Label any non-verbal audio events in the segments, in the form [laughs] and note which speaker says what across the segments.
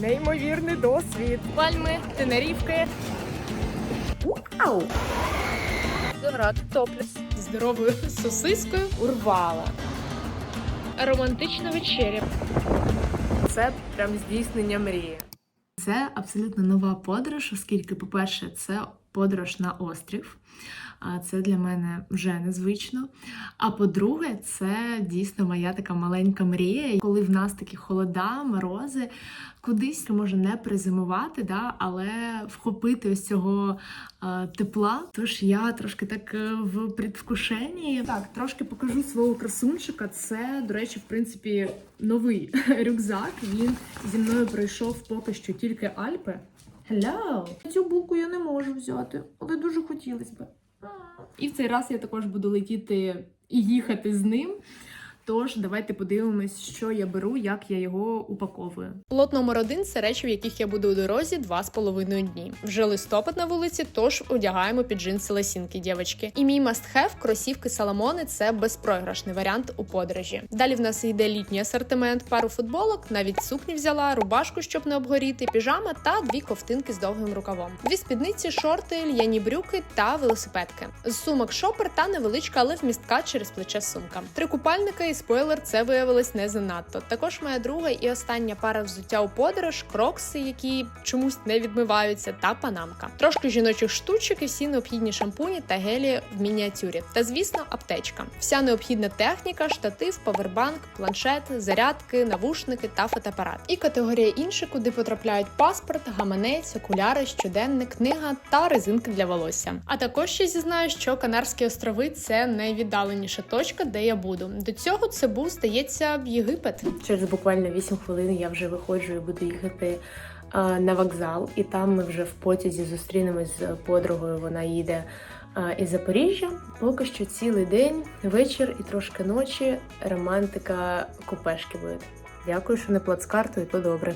Speaker 1: Неймовірний досвід. Пальми, Тенерівки. Вау! Доград топлес. Здоровою сосискою урвала. Романтична вечеря. Це прям здійснення мрії.
Speaker 2: Це абсолютно нова подорож, оскільки, по-перше, це подорож на острів. А це для мене вже незвично. А по-друге, це дійсно моя така маленька мрія. Коли в нас такі холода, морози, кудись може не призимувати, да, але вхопити ось цього а, тепла. Тож я трошки так е, в предвкушенні. Так, трошки покажу свого красунчика. Це, до речі, в принципі, новий [laughs] рюкзак. Він зі мною пройшов поки що тільки Альпи. Hello! Цю булку я не можу взяти, але дуже хотілося б. І в цей раз я також буду летіти і їхати з ним. Тож давайте подивимось, що я беру, як я його упаковую.
Speaker 1: Лот номер один це речі, в яких я буду у дорозі два з половиною дні. Вже листопад на вулиці, тож одягаємо під джинси лосінки, дівчатки. І мій must-have – кросівки Саламони це безпрограшний варіант у подорожі. Далі в нас йде літній асортимент, пару футболок, навіть сукні взяла, рубашку, щоб не обгоріти, піжама та дві ковтинки з довгим рукавом. Дві спідниці, шорти, льяні брюки та велосипедки. З сумок шопер та невеличка, але вмістка через плече сумка. Три купальника і спойлер це виявилось не занадто. Також моя друга і остання пара взуття у подорож, крокси, які чомусь не відмиваються, та панамка. Трошки жіночих штучок і всі необхідні шампуні та гелі в мініатюрі. Та звісно, аптечка. Вся необхідна техніка, штатив, павербанк, планшет, зарядки, навушники та фотоапарат. І категорія інше, куди потрапляють паспорт, гаманець, окуляри, щоденник, книга та резинки для волосся. А також ще зізнаю, що Канарські острови це найвіддаленіша точка, де я буду. До цього це був, здається, Єгипет.
Speaker 2: Через буквально 8 хвилин я вже виходжу і буду їхати а, на вокзал, і там ми вже в потязі зустрінемось з подругою. Вона їде а, із Запоріжжя. Поки що цілий день, вечір і трошки ночі. Романтика купешки буде. Дякую, що не плацкарту, і то добре.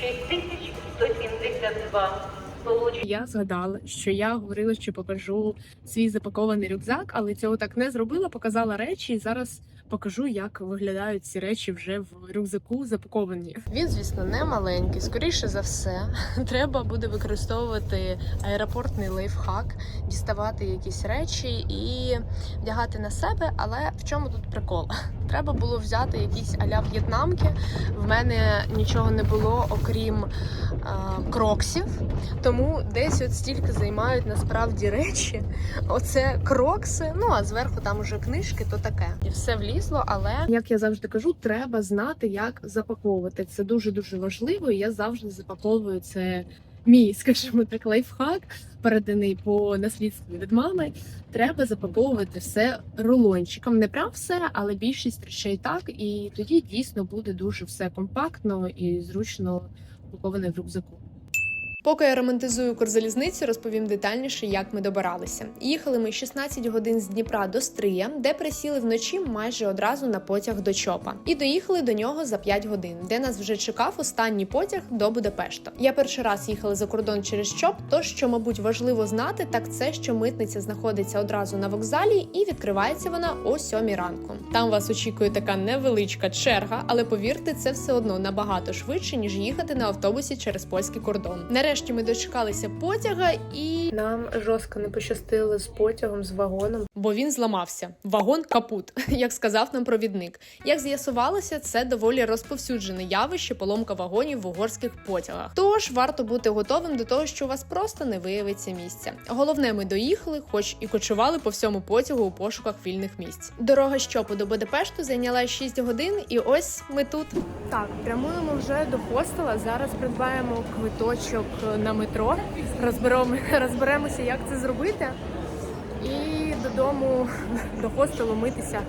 Speaker 3: 6172. Получено.
Speaker 1: Я згадала, що я говорила, що покажу свій запакований рюкзак, але цього так не зробила. Показала речі, і зараз покажу, як виглядають ці речі вже в рюкзаку запаковані. Він, звісно, не маленький. Скоріше за все, [laughs] треба буде використовувати аеропортний лайфхак, діставати якісь речі і вдягати на себе. Але в чому тут прикол? Треба було взяти якісь аля в'єтнамки. В мене нічого не було, окрім а, кроксів. Тому десь от стільки займають насправді речі. Оце крокси. Ну а зверху там уже книжки, то таке. І все влізло, але як я завжди кажу, треба знати, як запаковувати. Це дуже дуже важливо. і Я завжди запаковую це. Мій, скажімо так, лайфхак, переданий по наслідству від мами. Треба запаковувати все рулончиком. Не прям все, але більшість речей так. І тоді дійсно буде дуже все компактно і зручно упаковане в рюкзаку. Поки я романтизую Укрзалізницю, розповім детальніше, як ми добиралися. Їхали ми 16 годин з Дніпра до Стрия, де присіли вночі майже одразу на потяг до Чопа, і доїхали до нього за 5 годин, де нас вже чекав останній потяг до Будапешта. Я перший раз їхала за кордон через Чоп. То, що, мабуть, важливо знати, так це що митниця знаходиться одразу на вокзалі, і відкривається вона о 7 ранку. Там вас очікує така невеличка черга, але повірте, це все одно набагато швидше ніж їхати на автобусі через польський кордон. Нарешті ми дочекалися потяга, і
Speaker 2: Нам жорстко не пощастило з потягом, з вагоном.
Speaker 1: бо він зламався. Вагон капут, [laughs] як сказав нам провідник. Як з'ясувалося, це доволі розповсюджене явище поломка вагонів в угорських потягах. Тож варто бути готовим до того, що у вас просто не виявиться місця. Головне, ми доїхали, хоч і кочували по всьому потягу у пошуках вільних місць. Дорога з Чопу до Будапешту зайняла 6 годин, і ось ми тут. Так, прямуємо вже до хостела. Зараз придбаємо квиточок на метро. Розберемо, розберемося, як це зробити. І додому до хостелу митися,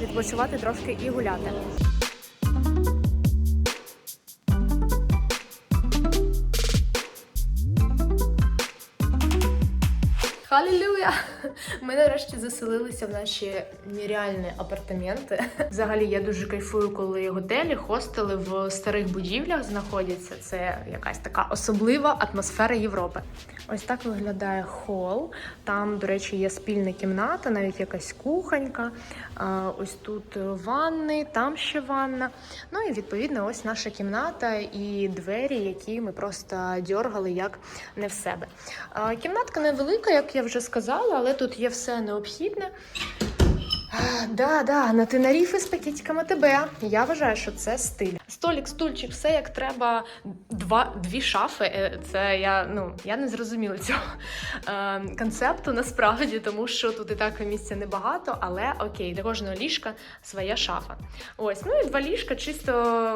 Speaker 1: відпочивати трошки і гуляти. Ми нарешті заселилися в наші нереальні апартаменти. [laughs] Взагалі, я дуже кайфую, коли готелі, хостели в старих будівлях знаходяться. Це якась така особлива атмосфера Європи. Ось так виглядає хол. Там, до речі, є спільна кімната, навіть якась кухонька. Ось тут ванни, там ще ванна. Ну і відповідно, ось наша кімната і двері, які ми просто дьоргали як не в себе. Кімнатка невелика, як я вже сказала, але тут є все необхідне. Да, да, на тенаріфи з пакетиками тебе. Я вважаю, що це стиль. Столік, стульчик, все як треба. Два, дві шафи. Е, Це я ну я не зрозуміла цього е, концепту насправді, тому що тут і так місця небагато, але окей, для кожного ліжка своя шафа. Ось, ну і два ліжка чисто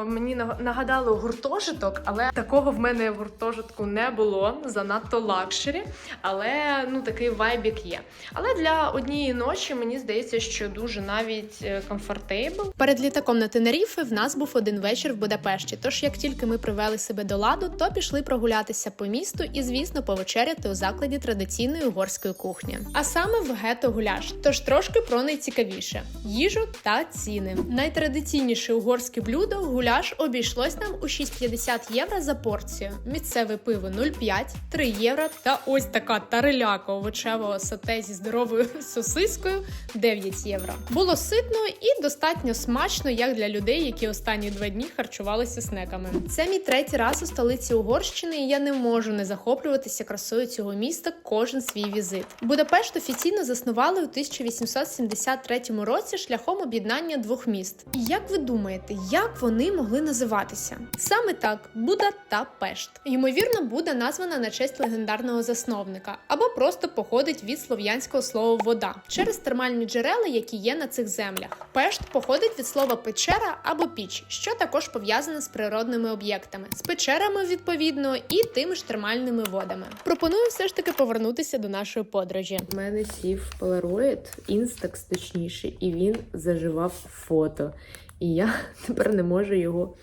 Speaker 1: мені наг- нагадало гуртожиток, але такого в мене в гуртожитку не було. Занадто лакшері, але ну такий вайбік є. Але для однієї ночі мені здається, що дуже навіть е, комфортейбл. Перед літаком на Тенеріфи в нас був один вечір в Будапешті. Тож, як тільки ми привели себе до ладу, то пішли прогулятися по місту і, звісно, повечеряти у закладі традиційної угорської кухні. А саме в гето гуляш. Тож трошки про найцікавіше: їжу та ціни. Найтрадиційніше угорське блюдо гуляш обійшлось нам у 6,50 євро за порцію. Місцеве пиво 0,5, 3 євро та ось така тареляка овочевого сате зі здоровою сосискою 9 євро. Було ситно і достатньо смачно, як для людей, які останні два дні харчувалися снеками. Це мій третій раз у столиці Угорщини, і я не можу не захоплюватися красою цього міста кожен свій візит. Будапешт офіційно заснували у 1873 році шляхом об'єднання двох міст. І як ви думаєте, як вони могли називатися? Саме так Буда та Пешт. Ймовірно, Буда названа на честь легендарного засновника, або просто походить від слов'янського слова вода через термальні джерела, які є на цих землях. Пешт походить від слова печера або піч, що також пов'язане з природними об'єктами, з печерами відповідно і тими ж термальними водами. Пропоную все ж таки повернутися до нашої подорожі.
Speaker 2: У мене сів Polaroid, Instax точніше, і він заживав фото. І я [laughs] тепер не можу його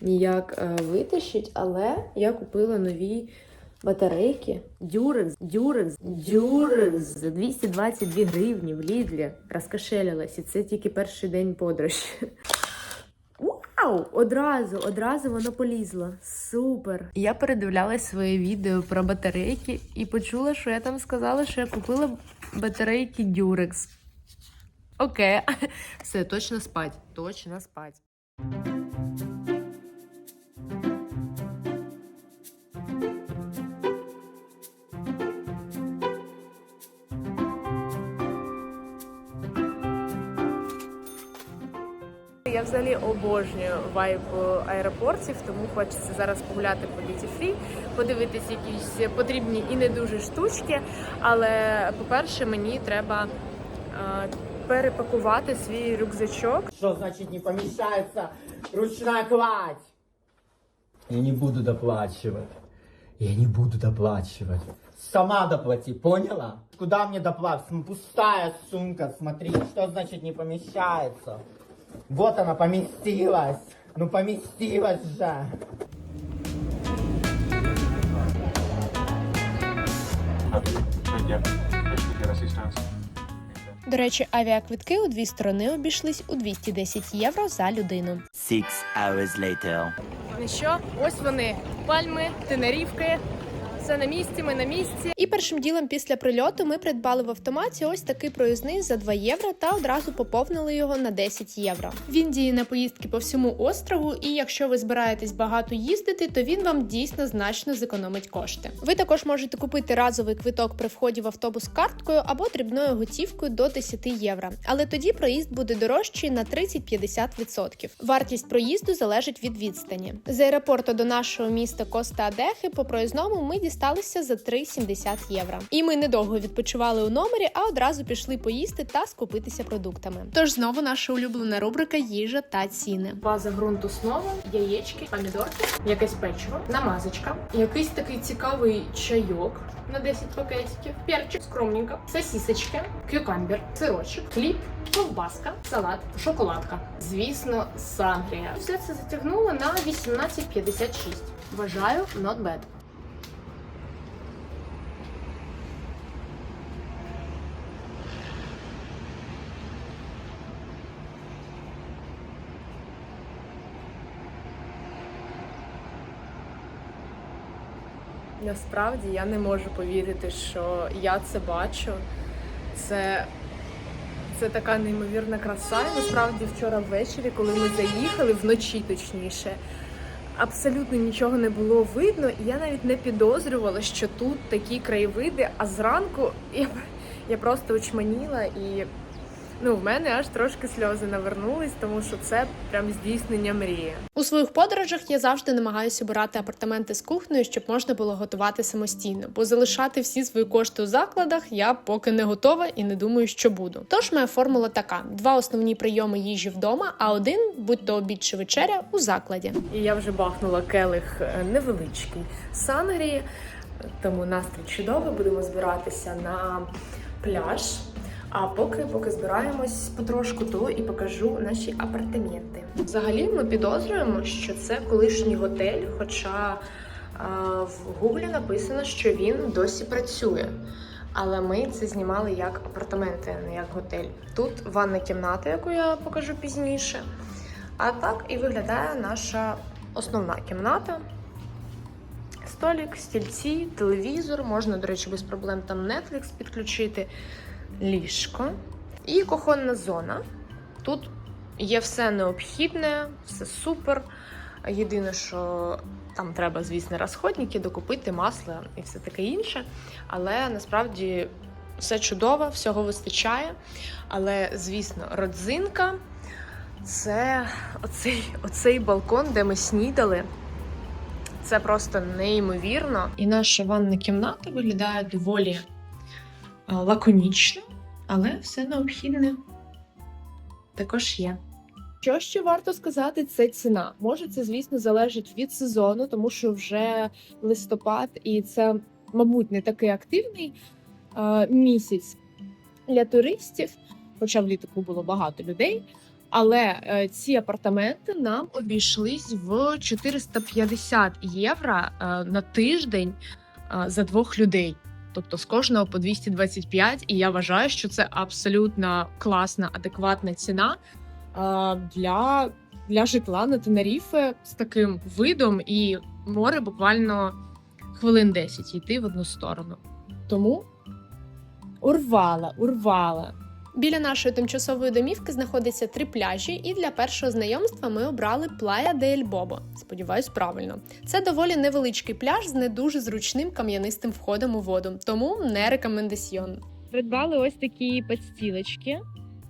Speaker 2: ніяк е, витащити, але я купила нові батарейки. Durex, Durex, Durex за 222 гривні в Лідлі. Розкошелилась. І це тільки перший день подорожі. Вау! Одразу, одразу воно полізло. Супер! Я передивлялась своє відео про батарейки і почула, що я там сказала, що я купила батарейки Durex. Окей, [laughs] все, точно спать. Точно спать.
Speaker 1: Взагалі обожнюю вайб аеропортів, тому хочеться зараз погуляти по Duty Free, подивитись якісь потрібні і не дуже штучки. Але, по-перше, мені треба е, перепакувати свій рюкзачок.
Speaker 4: Что значит не помещается ручная кладь? Я не буду доплачивать. Я не буду доплачивать. Сама доплати, поняла? Куда мне доплатить? Пустая сумка, смотри, что значит не помещается? Вот она поместилась. Ну поместилась же.
Speaker 1: До речі, авіаквитки у дві сторони обійшлись у 210 євро за людину.
Speaker 5: Six hours later.
Speaker 1: Ну що, ось вони пальми, тенерівки. Все на місці, ми на місці. І першим ділом після прильоту ми придбали в автоматі ось такий проїзний за 2 євро та одразу поповнили його на 10 євро. Він діє на поїздки по всьому острову, і якщо ви збираєтесь багато їздити, то він вам дійсно значно зекономить кошти. Ви також можете купити разовий квиток при вході в автобус карткою або дрібною готівкою до 10 євро. Але тоді проїзд буде дорожчий на 30-50%. Вартість проїзду залежить від відстані. З аеропорту до нашого міста Коста Адехи по проїзному ми дісталися за 3,70 євро. І ми недовго відпочивали у номері, а одразу пішли поїсти та скупитися продуктами. Тож знову наша улюблена рубрика їжа та ціни. База ґрунту снова, яєчки, помідорки, якесь печиво, намазочка, якийсь такий цікавий чайок на 10 пакетиків, перчик, скромненько, сосісочки, кюкамбер, сирочок, хліб, ковбаска, салат, шоколадка. Звісно, сангрія. Все це затягнуло на 18,56. Вважаю, not bad.
Speaker 2: Насправді я не можу повірити, що я це бачу. Це, це така неймовірна краса. І насправді вчора ввечері, коли ми заїхали, вночі точніше, абсолютно нічого не було видно, і я навіть не підозрювала, що тут такі краєвиди, а зранку я, я просто очманіла і. Ну, в мене аж трошки сльози навернулись, тому що це прям здійснення мрії.
Speaker 1: У своїх подорожах я завжди намагаюся обирати апартаменти з кухнею, щоб можна було готувати самостійно, бо залишати всі свої кошти у закладах я поки не готова і не думаю, що буду. Тож моя формула така: два основні прийоми їжі вдома, а один, будь то обід чи вечеря, у закладі.
Speaker 2: І я вже бахнула келих е, невеличкий сангрії, тому настрій чудовий. Будемо збиратися на пляж. А поки поки збираємось потрошку, то і покажу наші апартаменти. Взагалі, ми підозрюємо, що це колишній готель, хоча а, в гуглі написано, що він досі працює. Але ми це знімали як апартаменти, не як готель. Тут ванна кімната, яку я покажу пізніше. А так і виглядає наша основна кімната. Столик, стільці, телевізор, можна, до речі, без проблем там Netflix підключити, ліжко і кухонна зона. Тут є все необхідне, все супер. Єдине, що там треба, звісно, розходники, докупити масло і все таке інше. Але насправді все чудово, всього вистачає. Але, звісно, родзинка це оцей, оцей балкон, де ми снідали. Це просто неймовірно. І наша ванна кімната виглядає доволі лаконічно, але все необхідне також є. Що ще варто сказати, це ціна. Може, це, звісно, залежить від сезону, тому що вже листопад, і це, мабуть, не такий активний е, місяць для туристів, хоча влітку було багато людей. Але е, ці апартаменти нам обійшлись в 450 євро е, на тиждень е, за двох людей. Тобто з кожного по 225, і я вважаю, що це абсолютно класна, адекватна ціна для, для житла на Тенеріфе з таким видом, і море буквально хвилин 10 йти в одну сторону. Тому урвала, урвала.
Speaker 1: Біля нашої тимчасової домівки знаходиться три пляжі, і для першого знайомства ми обрали Плая де Ель Бобо. Сподіваюсь, правильно. Це доволі невеличкий пляж з не дуже зручним кам'янистим входом у воду, тому не рекомендаціон.
Speaker 2: Придбали ось такі підстілочки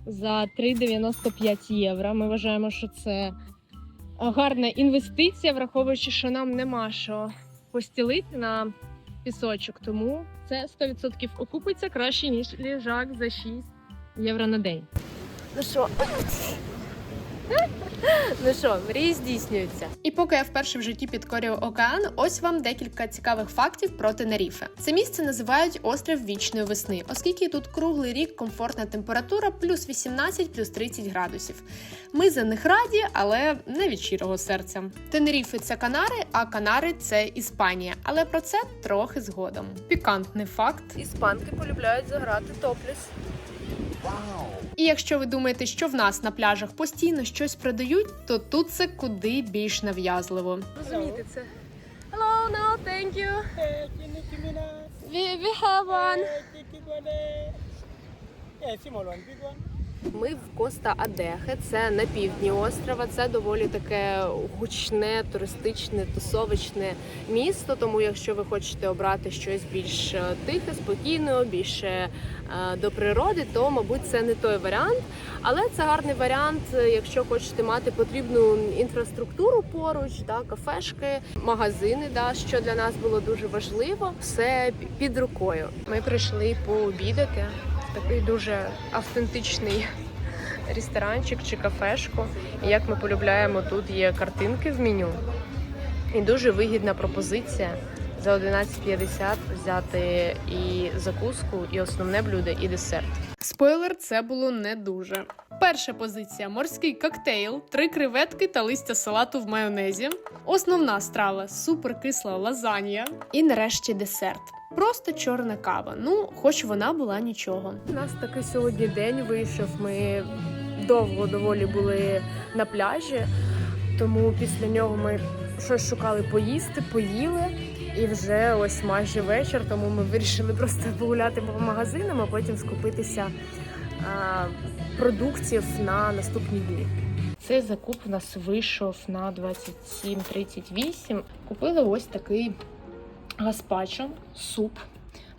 Speaker 2: за 3,95 євро. Ми вважаємо, що це гарна інвестиція, враховуючи, що нам нема що постілити на пісочок. Тому це 100% окупиться краще, ніж ліжак за 6 євро на день. Ну що? Ну що, мрії здійснюються.
Speaker 1: І поки я вперше в житті підкорюю океан, ось вам декілька цікавих фактів про Тенеріфе. Це місце називають острів вічної весни, оскільки тут круглий рік комфортна температура плюс 18, плюс 30 градусів. Ми за них раді, але не від щирого серця. Тенеріфи це Канари, а Канари це Іспанія. Але про це трохи згодом. Пікантний факт.
Speaker 2: Іспанки полюбляють заграти топліс.
Speaker 1: І якщо ви думаєте, що в нас на пляжах постійно щось продають, то тут це куди більш нав'язливо.
Speaker 2: Розумієте це? Hello, no, thank you. We, we have one. Ми в Коста Адехе, це на півдні острова. Це доволі таке гучне, туристичне, тусовичне місто. Тому, якщо ви хочете обрати щось більш е, тихе, спокійне, більше до природи, то мабуть це не той варіант. Але це гарний варіант, е, якщо хочете мати потрібну інфраструктуру поруч, да, кафешки, магазини, да, що для нас було дуже важливо. Все під рукою. Ми прийшли пообідати такий дуже автентичний ресторанчик чи кафешку. І як ми полюбляємо, тут є картинки в меню. І дуже вигідна пропозиція за 11,50 взяти і закуску, і основне блюдо, і десерт.
Speaker 1: Спойлер, це було не дуже. Перша позиція морський коктейль, три креветки та листя салату в майонезі. Основна страва суперкисла лазанья. І нарешті десерт. Просто чорна кава. Ну, хоч вона була нічого.
Speaker 2: У нас такий сьогодні день вийшов. Ми довго доволі були на пляжі, тому після нього ми щось шукали поїсти, поїли. І вже ось майже вечір, тому ми вирішили просто погуляти по магазинам, а потім скупитися а, продуктів на наступні дні. Цей закуп у нас вийшов на 27-38. Купили ось такий гаспачо, суп.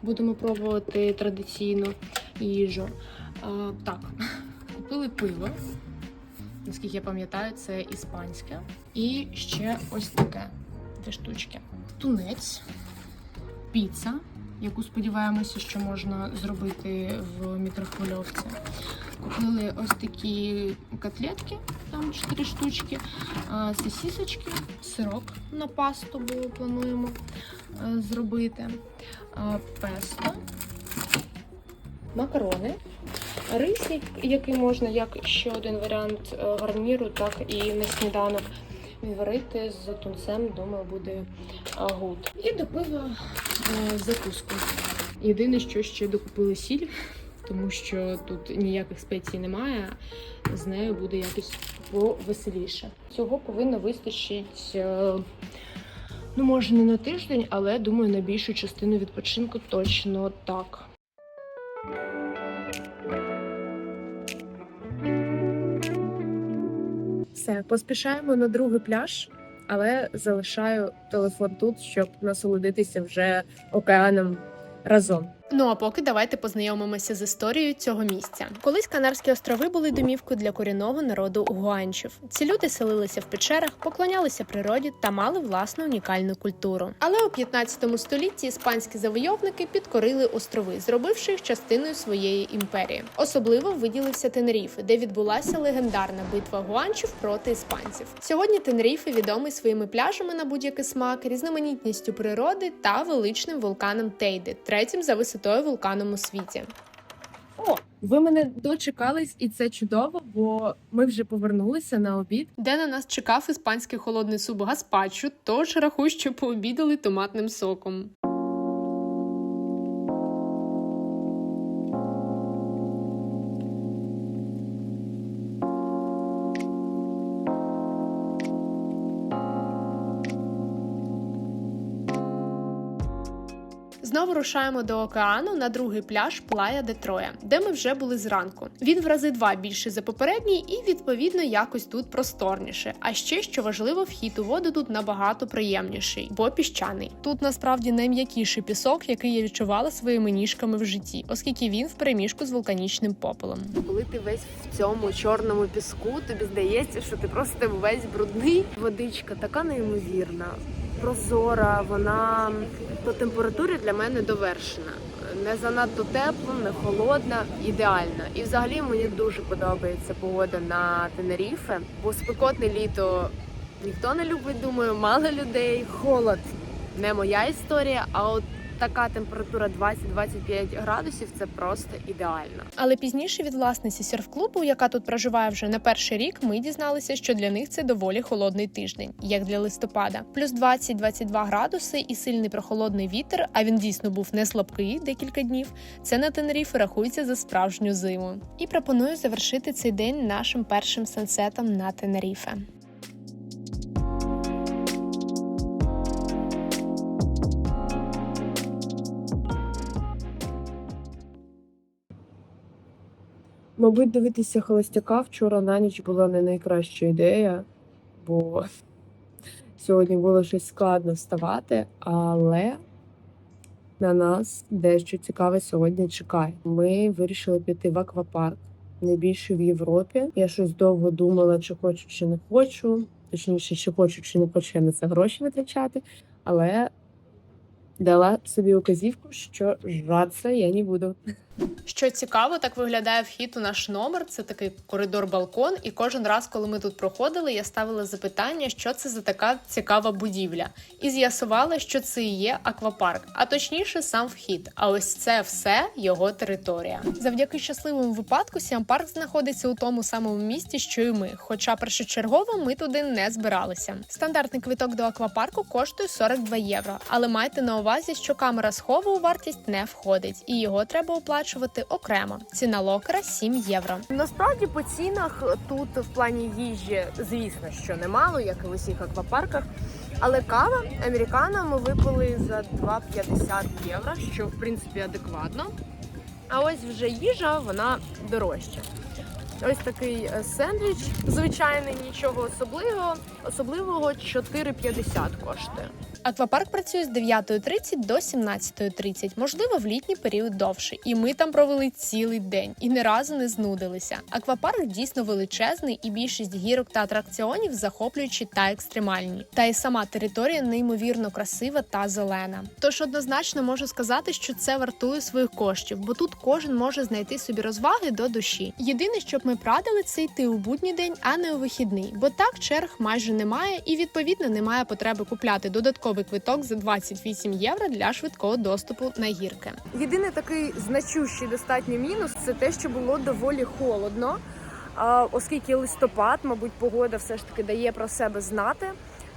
Speaker 2: Будемо пробувати традиційну їжу. А, так, [laughs] купили пиво. Наскільки я пам'ятаю, це іспанське. І ще ось таке дві штучки. Тунець, піца, яку сподіваємося, що можна зробити в мікрохвильовці. Купили ось такі котлетки, там 4 штучки, сосісочки, сирок на пасту, бо плануємо е, зробити, песто, макарони, рис, який можна як ще один варіант е, гарніру, так і на сніданок відварити з тунцем, думаю, буде гуд. І до пива е, закуску. Єдине, що ще докупили сіль, тому що тут ніяких спецій немає, з нею буде якось повеселіше. Цього повинно вистачить. е, Ну, може, не на тиждень, але думаю, на більшу частину відпочинку точно так. Все, поспішаємо на другий пляж, але залишаю телефон тут, щоб насолодитися вже океаном разом.
Speaker 1: Ну а поки давайте познайомимося з історією цього місця. Колись Канарські острови були домівкою для корінного народу гуанчів. Ці люди селилися в печерах, поклонялися природі та мали власну унікальну культуру. Але у 15 столітті іспанські завойовники підкорили острови, зробивши їх частиною своєї імперії. Особливо виділився Тенеріфе, де відбулася легендарна битва гуанчів проти іспанців. Сьогодні Тенеріфе відомий своїми пляжами на будь-який смак, різноманітністю природи та величним вулканом Тейде, третім за висотою вулканом у світі.
Speaker 2: О, ви мене дочекались, і це чудово, бо ми вже повернулися на обід.
Speaker 1: де на нас чекав іспанський холодний суп гаспачо, тож рахуй, що пообідали томатним соком. Знову рушаємо до океану на другий пляж Плая де Троя, де ми вже були зранку. Він в рази два більший за попередній і відповідно якось тут просторніше. А ще що важливо, вхід у воду тут набагато приємніший, бо піщаний. Тут насправді найм'якіший пісок, який я відчувала своїми ніжками в житті, оскільки він в переміжку з вулканічним попелом.
Speaker 2: Коли ти весь в цьому чорному піску, тобі здається, що ти просто весь брудний. Водичка така неймовірна, прозора. Вона по температурі для мене довершена. Не занадто тепла, не холодна, ідеальна. І взагалі мені дуже подобається погода на Тенеріфе, бо спекотне літо ніхто не любить, думаю, мало людей. Холод не моя історія, а от така температура 20-25 градусів це просто ідеально.
Speaker 1: Але пізніше від власниці серф-клубу, яка тут проживає вже не перший рік, ми дізналися, що для них це доволі холодний тиждень, як для листопада. Плюс 20-22 градуси і сильний прохолодний вітер. А він дійсно був не слабкий декілька днів. Це на Тенеріфі рахується за справжню зиму. І пропоную завершити цей день нашим першим сансетом на Тенеріфе.
Speaker 2: Мабуть, дивитися холостяка вчора на ніч була не найкраща ідея, бо сьогодні було щось складно вставати, але на нас дещо цікаве сьогодні чекає. Ми вирішили піти в аквапарк, найбільший в Європі. Я щось довго думала, чи хочу, чи не хочу. Точніше, чи хочу, чи не хочу я на це гроші витрачати, але дала собі указівку, що жратися я не буду.
Speaker 1: Що цікаво, так виглядає вхід у наш номер. Це такий коридор-балкон. І кожен раз, коли ми тут проходили, я ставила запитання, що це за така цікава будівля, і з'ясувала, що це і є аквапарк, а точніше, сам вхід. А ось це все його територія. Завдяки щасливому випадку Сіампарк знаходиться у тому самому місті, що і ми. Хоча першочергово ми туди не збиралися. Стандартний квиток до аквапарку коштує 42 євро, але майте на увазі, що камера схову у вартість не входить, і його треба оплачувати окремо. Ціна локера 7 євро.
Speaker 2: Насправді по цінах тут в плані їжі, звісно, що немало, як і в усіх аквапарках. Але кава американо ми випили за 2,50 євро, що в принципі адекватно. А ось вже їжа, вона дорожча. Ось такий е, сендвіч, звичайний, нічого особливого. Особливого 4,50 коштує.
Speaker 1: Аквапарк працює з 9.30 до 17.30, можливо, в літній період довше. І ми там провели цілий день і ні разу не знудилися. Аквапарк дійсно величезний, і більшість гірок та атракціонів захоплюючі та екстремальні. Та й сама територія неймовірно красива та зелена. Тож однозначно можу сказати, що це вартує своїх коштів, бо тут кожен може знайти собі розваги до душі. Єдине, що б ми радили, це йти у будній день, а не у вихідний, бо так черг майже немає, і відповідно немає потреби купляти додатковий квиток за 28 євро для швидкого доступу на гірки.
Speaker 2: Єдиний такий значущий достатньо мінус це те, що було доволі холодно, оскільки листопад, мабуть, погода все ж таки дає про себе знати.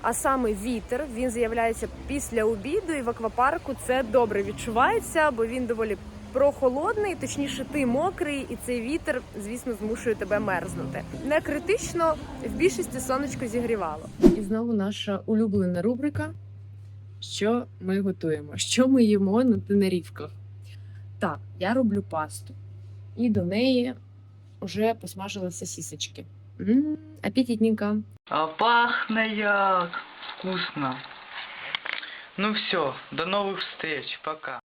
Speaker 2: А саме вітер він з'являється після обіду, і в аквапарку це добре відчувається, бо він доволі прохолодний, точніше, ти мокрий, і цей вітер, звісно, змушує тебе мерзнути. Не критично, в більшості сонечко зігрівало. І знову наша улюблена рубрика. Що ми готуємо? Що ми їмо на тенерівках? Так, я роблю пасту. І до неї вже посмажилися сісочки. Апетитненько.
Speaker 6: А пахне як вкусно. Ну все, до новых встреч, пока.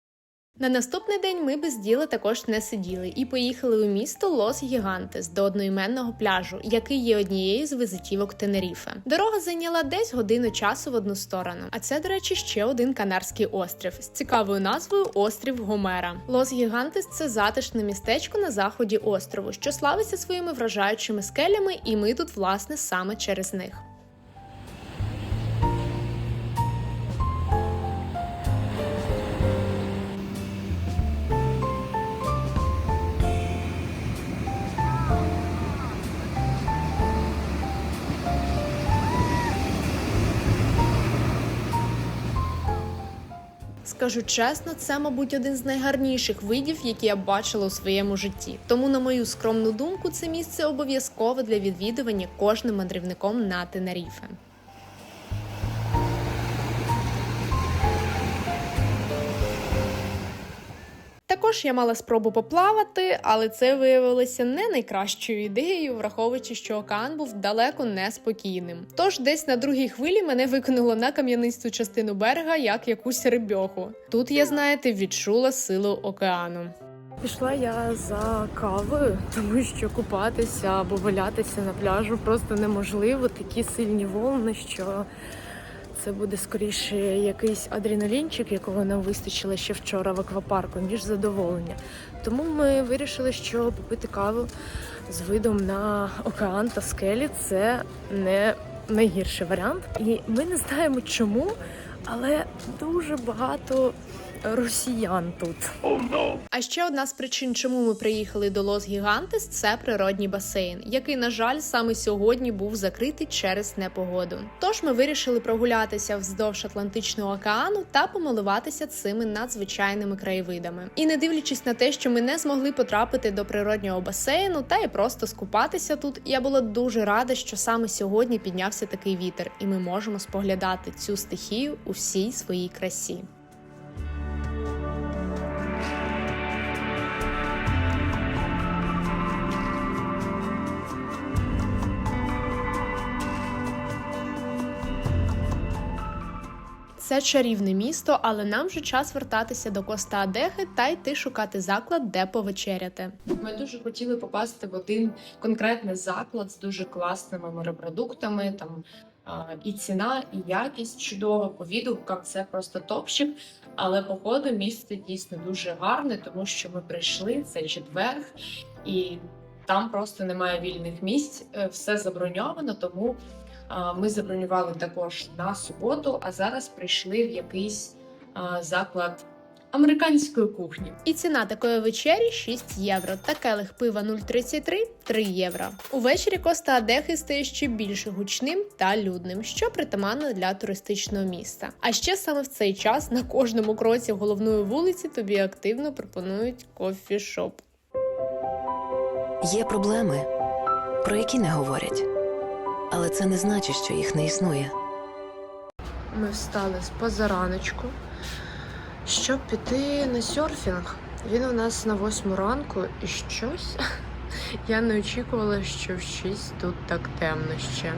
Speaker 1: На наступний день ми без діла також не сиділи і поїхали у місто Лос Гігантес до одноіменного пляжу, який є однією з визитівок Тенеріфе. Дорога зайняла десь годину часу в одну сторону. А це, до речі, ще один канарський острів з цікавою назвою Острів Гомера. Лос Гігантес це затишне містечко на заході острову, що славиться своїми вражаючими скелями, і ми тут, власне, саме через них. Скажу чесно, це, мабуть, один з найгарніших видів, які я бачила у своєму житті. Тому, на мою скромну думку, це місце обов'язкове для відвідування кожним мандрівником на Тенеріфе. Також я мала спробу поплавати, але це виявилося не найкращою ідеєю, враховуючи, що океан був далеко неспокійним. Тож десь на другій хвилі мене викинуло на кам'янисту частину берега як якусь рибьоху. Тут я, знаєте, відчула силу океану.
Speaker 2: Пішла я за кавою, тому що купатися або валятися на пляжу просто неможливо. Такі сильні волни, що це буде скоріше якийсь адреналінчик, якого нам вистачило ще вчора в аквапарку, ніж задоволення. Тому ми вирішили, що попити каву з видом на океан та скелі це не найгірший варіант. І ми не знаємо чому, але дуже багато росіян тут.
Speaker 1: А ще одна з причин, чому ми приїхали до Лос Гігантес, це природній басейн, який, на жаль, саме сьогодні був закритий через непогоду. Тож ми вирішили прогулятися вздовж Атлантичного океану та помилуватися цими надзвичайними краєвидами. І не дивлячись на те, що ми не змогли потрапити до природнього басейну та й просто скупатися тут, я була дуже рада, що саме сьогодні піднявся такий вітер, і ми можемо споглядати цю стихію у всій своїй красі. Це чарівне місто, але нам вже час вертатися до Коста Адехи та йти шукати заклад, де повечеряти.
Speaker 2: Ми дуже хотіли попасти в один конкретний заклад з дуже класними морепродуктами. Там і ціна, і якість чудова. По відгукам це просто топчик. Але походу місце дійсно дуже гарне, тому що ми прийшли це четверг, і там просто немає вільних місць. е, Все заброньовано, тому ми забронювали також на суботу. А зараз прийшли в якийсь заклад американської кухні.
Speaker 1: І ціна такої вечері 6 євро. Та келих пива 0,33 – 3 євро. Увечері Коста Адехи стає ще більше гучним та людним, що притаманно для туристичного міста. А ще саме в цей час на кожному кроці головної вулиці тобі активно пропонують кофішоп.
Speaker 7: Є проблеми, про які не говорять, але це не значить, що їх не існує.
Speaker 8: Ми встали з позараночку, щоб піти на серфінг. Він у нас на восьму ранку і щось. [laughs] Я не очікувала, що в 6 тут так темно ще.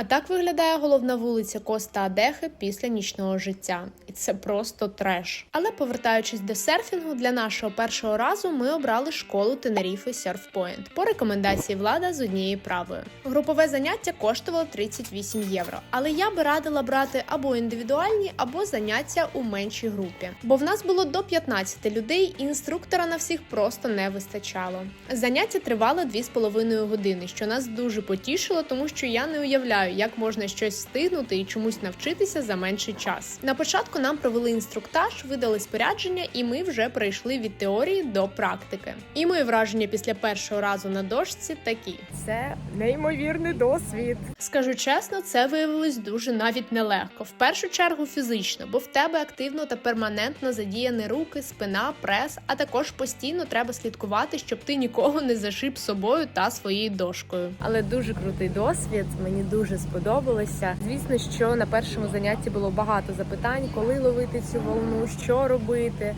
Speaker 1: А так виглядає головна вулиця Коста Адехи після нічного життя, і це просто треш. Але повертаючись до серфінгу, для нашого першого разу ми обрали школу Тенеріфи Point по рекомендації влада з однією правою. Групове заняття коштувало 38 євро, але я би радила брати або індивідуальні, або заняття у меншій групі. Бо в нас було до 15 людей, і інструктора на всіх просто не вистачало. Заняття тривало 2,5 години, що нас дуже потішило, тому що я не уявляю, як можна щось встигнути і чомусь навчитися за менший час. На початку нам провели інструктаж, видали спорядження, і ми вже перейшли від теорії до практики. І мої враження після першого разу на дошці такі.
Speaker 2: Це неймовірний досвід.
Speaker 1: Скажу чесно, це виявилось дуже навіть нелегко. В першу чергу фізично, бо в тебе активно та перманентно задіяні руки, спина, прес, а також постійно треба слідкувати, щоб ти нікого не зашиб собою та своєю дошкою.
Speaker 2: Але дуже крутий досвід. Мені дуже сподобалося. Звісно, що на першому занятті було багато запитань, коли ловити цю волну, що робити,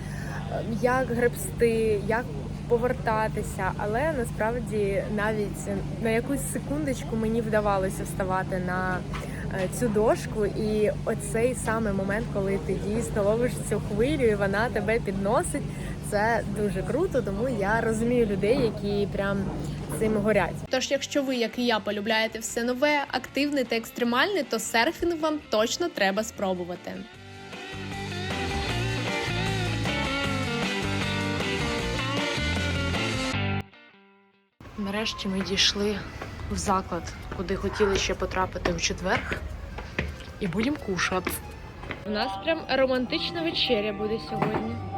Speaker 2: ем, як гребсти, як повертатися. Але насправді навіть на якусь секундочку мені вдавалося вставати на е, цю дошку, і оцей саме момент, коли ти дійсно ловиш цю хвилю, і вона тебе підносить. Це дуже круто, тому я розумію людей, які прям цим горять.
Speaker 1: Тож, якщо ви, як і я, полюбляєте все нове, активне та екстремальне, то серфінг вам точно треба спробувати.
Speaker 8: Нарешті ми дійшли в заклад, куди хотіли ще потрапити у четвер. І будемо кушати.
Speaker 2: У нас прям романтична вечеря буде сьогодні.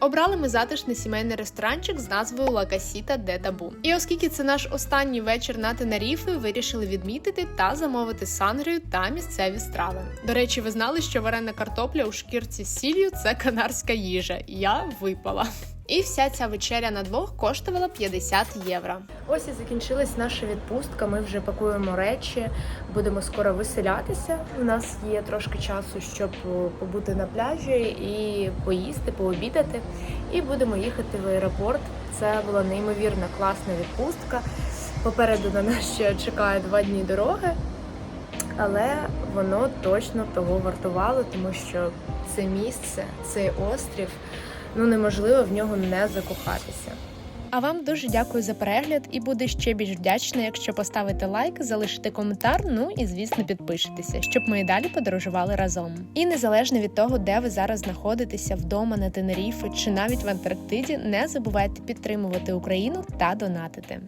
Speaker 1: Обрали ми затишний сімейний ресторанчик з назвою Casita de Tabu. І оскільки це наш останній вечір на Тенеріфи, вирішили відмітити та замовити сангрію та місцеві страви. До речі, ви знали, що варена картопля у шкірці з сіллю це канарська їжа. Я випала. І вся ця вечеря на двох коштувала 50 євро.
Speaker 8: Ось і закінчилась наша відпустка. Ми вже пакуємо речі, будемо скоро виселятися. У нас є трошки часу, щоб побути на пляжі і поїсти, пообідати. І будемо їхати в аеропорт. Це була неймовірна класна відпустка. Попереду на нас ще чекає два дні дороги, але воно точно того вартувало, тому що це місце, цей острів, ну неможливо в нього не закохатися.
Speaker 1: А вам дуже дякую за перегляд і буду ще більш вдячна, якщо поставите лайк, залишите коментар, ну і звісно підпишетеся, щоб ми і далі подорожували разом. І незалежно від того, де ви зараз знаходитеся вдома на Тенеріфі чи навіть в Антарктиді, не забувайте підтримувати Україну та донатити.